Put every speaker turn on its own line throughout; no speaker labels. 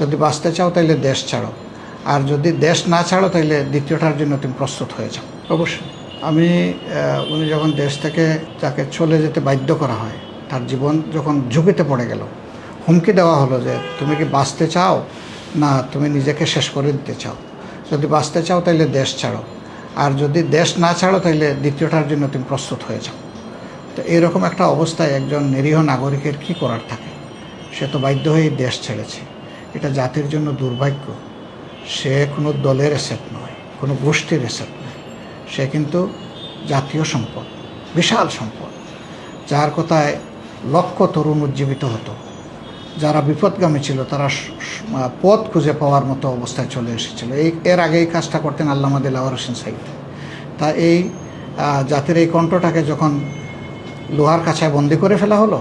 যদি বাঁচতে চাও তাহলে দেশ ছাড়ো। আর যদি দেশ না ছাড়ো তাহলে দ্বিতীয়টার জন্য তুমি প্রস্তুত হয়ে যাও। অবশ্যই। আমি উনি যখন দেশ থেকে তাকে চলে যেতে বাধ্য করা হয় তার জীবন যখন ঝুঁকিতে পড়ে গেল হুমকি দেওয়া হলো যে তুমি কি বাঁচতে চাও? না তুমি নিজেকে শেষ করে দিতে চাও। যদি বাঁচতে চাও তাহলে দেশ ছাড়ো। আর যদি দেশ না ছাড়ো তাহলে দ্বিতীয়টার জন্য তুমি প্রস্তুত হয়ে যাও। তো এরকম একটা অবস্থায় একজন নিরীহ নাগরিকের কি করার থাকে? সে তো বাধ্য হয়েই দেশ ছেড়েছে। এটা জাতির জন্য দুর্ভাগ্য। সে কোনো দলের এসেট নয়, কোনো গোষ্ঠীর এসেট নয়। সে কিন্তু জাতীয় সম্পদ, বিশাল সম্পদ। যার কথায় লক্ষ তরুণ উজ্জীবিত হতো। যারা বিপদগামী ছিল, তারা পথ খুঁজে পাওয়ার মতো অবস্থায় চলে এসেছিল। এই, এর আগে এই কাজটা করতেন আল্লামা দিলাওয়ার হোসেন সাইদ তা এই জাতির এই কণ্ঠটাকে যখন লোহার কাছায় বন্দি করে ফেলা হলো,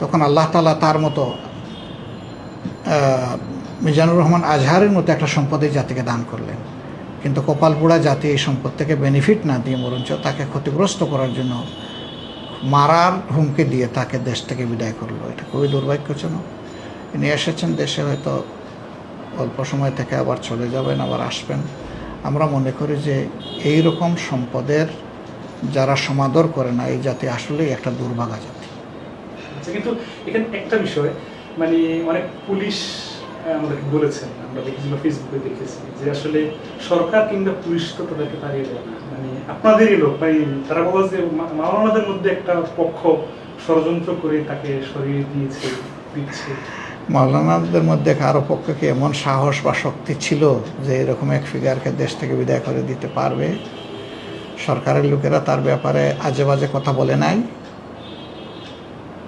তখন আল্লাহ তালা তার মতো মিজানুর রহমান আজহারের মতো একটা সম্পদ এই জাতিকে দান করলেন। কিন্তু কপালপুড়া জাতি এই সম্পদ থেকে বেনিফিট না দিয়ে বরঞ্চ তাকে ক্ষতিগ্রস্ত করার জন্য মারার হুমকি দিয়ে তাকে দেশ থেকে বিদায় করল। এটা খুবই দুর্ভাগ্যজনক। তিনি এসেছেন দেশে, হয়তো অল্প সময় থেকে আবার চলে যাবেন, আবার আসবেন। আমরা মনে করি যে এই রকম সম্পদের যারা সমাদর করে না, এই জাতি আসলেই একটা দুর্ভাগা জাতি।
আচ্ছা কিন্তু এখানে একটা বিষয় মানে অনেক পুলিশ আমাদেরকে বলেছেন। আমরা দেখেছি বা ফেসবুকে দেখেছি যে আসলে সরকার কিংবা পুলিশ তো তাদেরকে তাড়িয়ে দেয় না। মানে আপনাদেরই লোক মানে তারা বলে যে মাওলানাদের মধ্যে একটা পক্ষ ষড়যন্ত্র করে তাকে সরিয়ে দিয়েছে, দিচ্ছে।
মাওলানাদের মধ্যে কারও পক্ষে কি এমন সাহস বা শক্তি ছিল যে এরকম এক ফিগারকে দেশ থেকে বিদায় করে দিতে পারবে। সরকারের লোকেরা তার ব্যাপারে আজে বাজে কথা বলে নাই।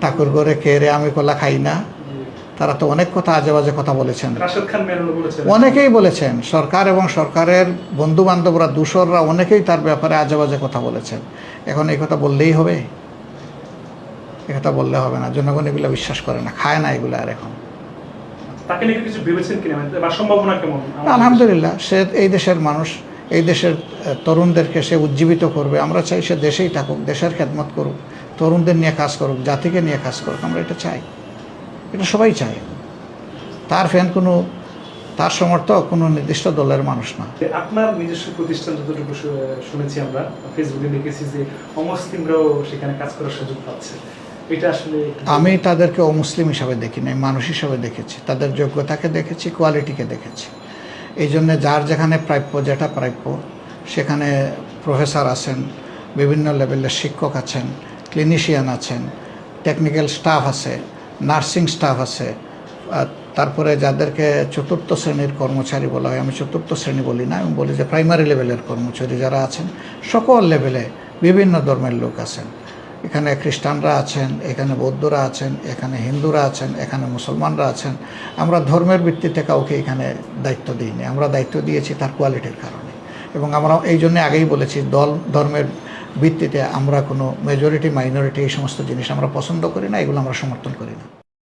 ঠাকুর করে কে রে আমি কলা খাই না। তারা তো অনেক কথা আজে বাজে কথা বলেছেন। অনেকেই বলেছেন সরকার এবং সরকারের বন্ধু বান্ধবরা দূষররা অনেকেই তার ব্যাপারে আজে বাজে কথা বলেছেন। এখন এই কথা বললেই হবে? এ কথা বললে হবে না। জনগণ এগুলো বিশ্বাস করে না খায় না এগুলো আর এখন।
মানে
আলহামদুলিল্লাহ সে এই দেশের মানুষ এই দেশের তরুণদেরকে সে উজ্জীবিত করবে। আমরা চাই সে দেশেই থাকুক দেশের খেদমত করুক তরুণদের নিয়ে কাজ করুক জাতিকে নিয়ে কাজ করুক আমরা এটা চাই। এটা সবাই চায়। তার ফ্যান কোনো তার সমর্থক কোনো নির্দিষ্ট দলের মানুষ না।
আপনার নিজস্ব প্রতিষ্ঠান যতটুকু শুনেছি আমরা ফেসবুকে দেখেছি যে অমুসলিমরাও সেখানে কাজ করার সুযোগ পাচ্ছে। এটা আসলে
আমি তাদেরকে অমুসলিম হিসাবে দেখি নাই মানুষ হিসাবে দেখেছি। তাদের যোগ্যতাকে দেখেছি কোয়ালিটিকে দেখেছি। এই জন্যে যার যেখানে প্রাপ্য যেটা প্রাপ্য সেখানে প্রফেসর আছেন বিভিন্ন লেভেলের শিক্ষক আছেন ক্লিনিশিয়ান আছেন টেকনিক্যাল স্টাফ আছে নার্সিং স্টাফ আছে। তারপরে যাদেরকে চতুর্থ শ্রেণির কর্মচারী বলা হয়, আমি চতুর্থ শ্রেণি বলি না, আমি বলি যে প্রাইমারি লেভেলের কর্মচারী যারা আছেন, সকল লেভেলে বিভিন্ন ধর্মের লোক আছেন। এখানে খ্রিস্টানরা আছেন, এখানে বৌদ্ধরা আছেন, এখানে হিন্দুরা আছেন, এখানে মুসলমানরা আছেন। আমরা ধর্মের ভিত্তিতে কাউকে এখানে দায়িত্ব দিইনি। আমরা দায়িত্ব দিয়েছি তার কোয়ালিটির কারণে। এবং আমরা এই জন্য আগেই বলেছি, দল ধর্মের ভিত্তিতে আমরা কোনো মেজরিটি মাইনরিটি এই সমস্ত জিনিস আমরা পছন্দ করি না, এগুলো আমরা সমর্থন করি না।